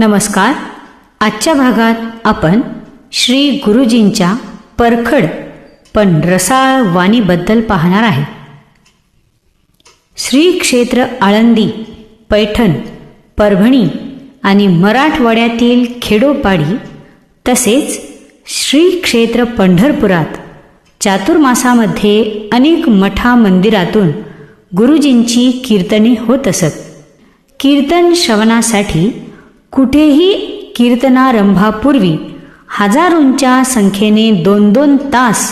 नमस्कार. आजच्या भागात आपण श्री गुरुजींच्या परखड पण रसाळ वाणीबद्दल पाहणार आहे. श्री क्षेत्र आळंदी पैठण परभणी आणि मराठवाड्यातील खेडोपाडी तसेच श्री क्षेत्र पंढरपुरात चातुर्मासामध्ये अनेक मठा मंदिरातून गुरुजींची कीर्तने होत असत. कीर्तन श्रवणासाठी कुठेही कीर्तनारंभापूर्वी हजारोंच्या संख्येने दोन दोन तास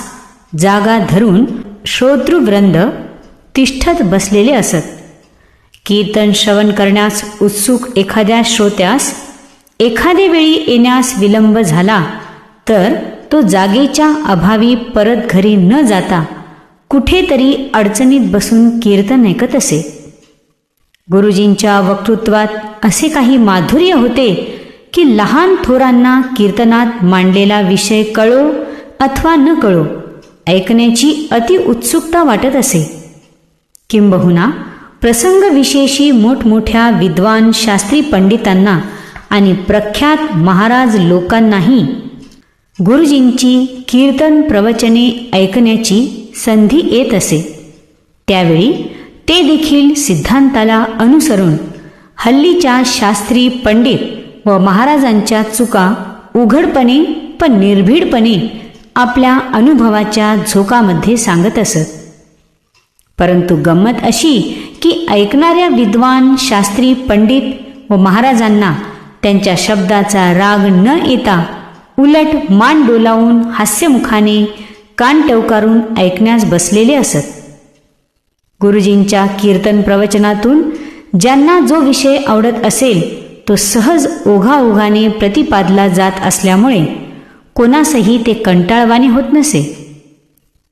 जागा धरून श्रोतृवृंद तिष्ठत बसलेले असत. कीर्तन श्रवण करण्यास उत्सुक एखाद्या श्रोत्यास एखादे वेळी येण्यास विलंब झाला तर तो जागेच्या अभावी परत घरी न जाता कुठेतरी अडचणीत बसून कीर्तन ऐकत असे. गुरुजींच्या वक्तृत्वात असे काही माधुर्य होते की लहान थोरांना कीर्तनात मांडलेला विषय कळो अथवा न कळो ऐकण्याची अति उत्सुकता वाटत असे. किंबहुना प्रसंगविशेषी मोठमोठ्या विद्वान शास्त्री पंडितांना आणि प्रख्यात महाराज लोकांनाही गुरुजींची कीर्तन प्रवचने ऐकण्याची संधी येत असे. त्यावेळी ते देखील सिद्धांताला अनुसरून हल्लीच्या शास्त्री पंडित व महाराजांच्या चुका उघडपणे पण निर्भीडपणे आपल्या अनुभवाच्या झोकामध्ये सांगत असत. परंतु गंमत अशी की ऐकणाऱ्या विद्वान शास्त्री पंडित व महाराजांना त्यांच्या शब्दाचा राग न येता उलट मान डोलावून हास्यमुखाने कान टवकारून ऐकण्यास बसलेले असत. गुरुजींच्या कीर्तन प्रवचनातून ज्यांना जो विषय आवडत असेल तो सहज ओघाओघाने प्रतिपादला जात असल्यामुळे कोणासही ते कंटाळवाने होत नसे.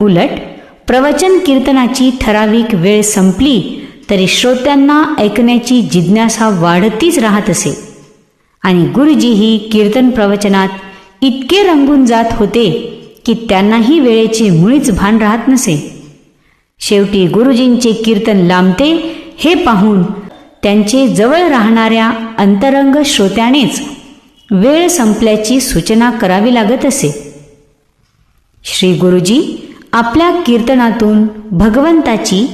उलट प्रवचन कीर्तनाची ठराविक वेळ संपली तरी श्रोत्यांना ऐकण्याची जिज्ञासा वाढतीच राहत असे. आणि गुरुजीही कीर्तन प्रवचनात इतके रंगून जात होते की त्यांनाही वेळेचे मुळीच भान राहत नसे. शेवटी गुरुजींचे कीर्तन लांबते हे पाहून त्यांचे जवळ राहणाऱ्या अंतरंग श्रोत्यानेच वेळ संपल्याची सूचना करावी लागत असे. श्री गुरुजी आपल्या कीर्तनातून भगवंताची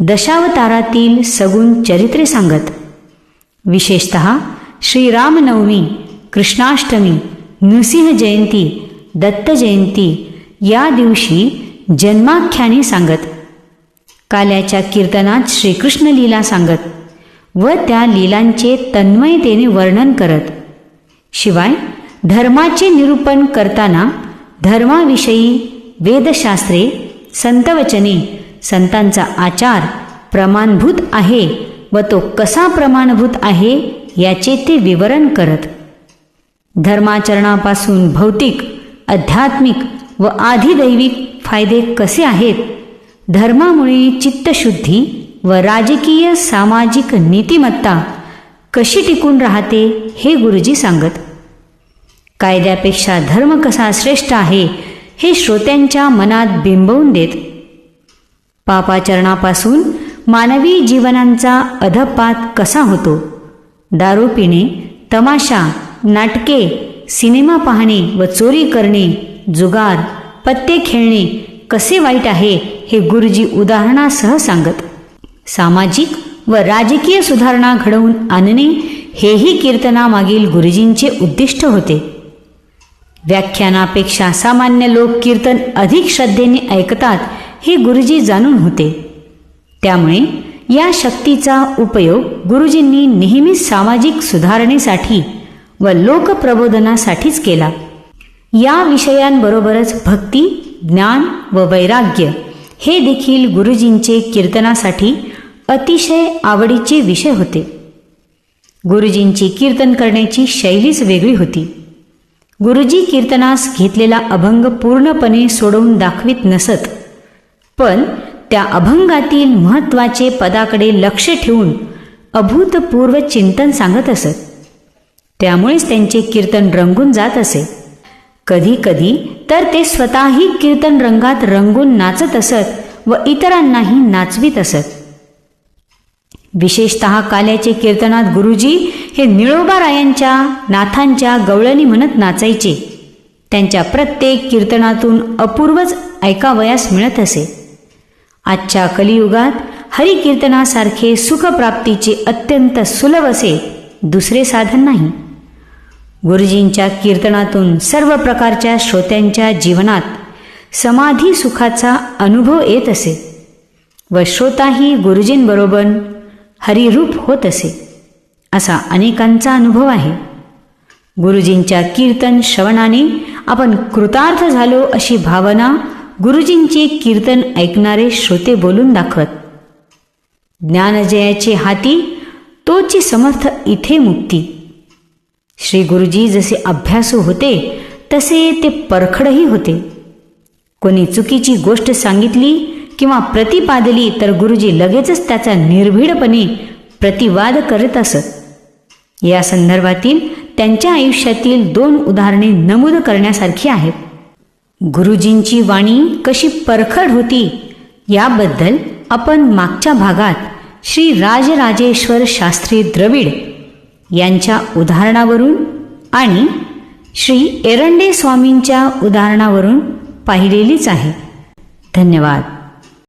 दशावतारातील सगुण चरित्रे सांगत. विशेषत श्रीरामनवमी कृष्णाष्टमी नृसिंह जयंती दत्त जयंती या दिवशी जन्माख्याने सांगत. काल्याच्या कीर्तनात श्रीकृष्ण लीला सांगत व त्या लीलांचे तन्मयतेने वर्णन करत. शिवाय धर्माचे निरूपण करताना धर्माविषयी वेदशास्त्रे संतवचने संतांचा आचार प्रमाणभूत आहे व तो कसा प्रमाणभूत आहे याचे ते विवरण करत. धर्माचरणापासून भौतिक आध्यात्मिक व आधिदैविक फायदे कसे आहेत धर्मामुळे चित्तशुद्धी व राजकीय सामाजिक नीतिमत्ता कशी टिकून राहते हे गुरुजी सांगत कायद्यापेक्षा धर्म कसा श्रेष्ठ आहे हे श्रोत्यांच्या मनात बिंबवून देत. पापाचरणापासून मानवी जीवनांचा अधपात कसा होतो? दारू पिणे तमाशा नाटके सिनेमा पाहणे व चोरी करणे जुगार पत्ते खेळणे कसे वाईट आहे हे गुरुजी उदाहरणासह सांगत सामाजिक व राजकीय सुधारणा घडवून आणणे हेही कीर्तनामागील गुरुजींचे उद्दिष्ट होते. व्याख्यानापेक्षा सामान्य लोक कीर्तन अधिक श्रद्धेने ऐकतात हे गुरुजी जाणून होते. त्यामुळे या शक्तीचा उपयोग गुरुजींनी नेहमीच सामाजिक सुधारणेसाठी व लोकप्रबोधनासाठीच केला. या विषयांबरोबरच भक्ती ज्ञान व वैराग्य हे देखील गुरुजींचे कीर्तनासाठी अतिशय आवडीचे विषय होते. गुरुजींची कीर्तन करण्याची शैलीच वेगळी होती. गुरुजी कीर्तनास घेतलेला अभंग पूर्णपणे सोडवून दाखवित नसत पण त्या अभंगातील महत्त्वाचे पदाकडे लक्ष ठेवून अभूतपूर्व चिंतन सांगत असत. त्यामुळेच त्यांचे कीर्तन रंगून जात असे. कधी कधी तर ते स्वतःही कीर्तन रंगात रंगून नाचत असत व इतरांनाही नाचवीत असत. विशेषत काल्याचे कीर्तनात गुरुजी हे निळोबारायांच्या नाथांच्या गवळणी म्हणत नाचायचे. त्यांच्या प्रत्येक कीर्तनातून अपूर्वच ऐकावयास मिळत असे. आजच्या कलियुगात हरिकीर्तनासारखे सुखप्राप्तीचे अत्यंत सुलभ असे दुसरे साधन नाही. गुरुजींच्या कीर्तनातून सर्व प्रकारच्या श्रोत्यांच्या जीवनात समाधी सुखाचा अनुभव येत असे व श्रोताही गुरुजींबरोबर हरिरूप होत असे असा अनेकांचा अनुभव आहे. गुरुजींच्या कीर्तन श्रवणाने आपण कृतार्थ झालो अशी भावना गुरुजींचे कीर्तन ऐकणारे श्रोते बोलून दाखवत ज्ञानजयाचे हाती तोची समर्थ इथे मुक्ती. श्री गुरुजी जसे अभ्यासू होते तसे ते परखडही होते. कोणी चुकीची गोष्ट सांगितली किंवा प्रतिपादली तर गुरुजी लगेचच त्याचा निर्भीडपणे प्रतिवाद करत असत. या संदर्भातील त्यांच्या आयुष्यातील दोन उदाहरणे नमूद करण्यासारखी आहेत. गुरुजींची वाणी कशी परखड होती याबद्दल आपण मागच्या भागात श्री राजराजेश्वर शास्त्री द्रविड यांच्या उदाहरणावरून आणि श्री एरंडे स्वामींच्या उदाहरणावरून पाहिलेलीच आहे. धन्यवाद.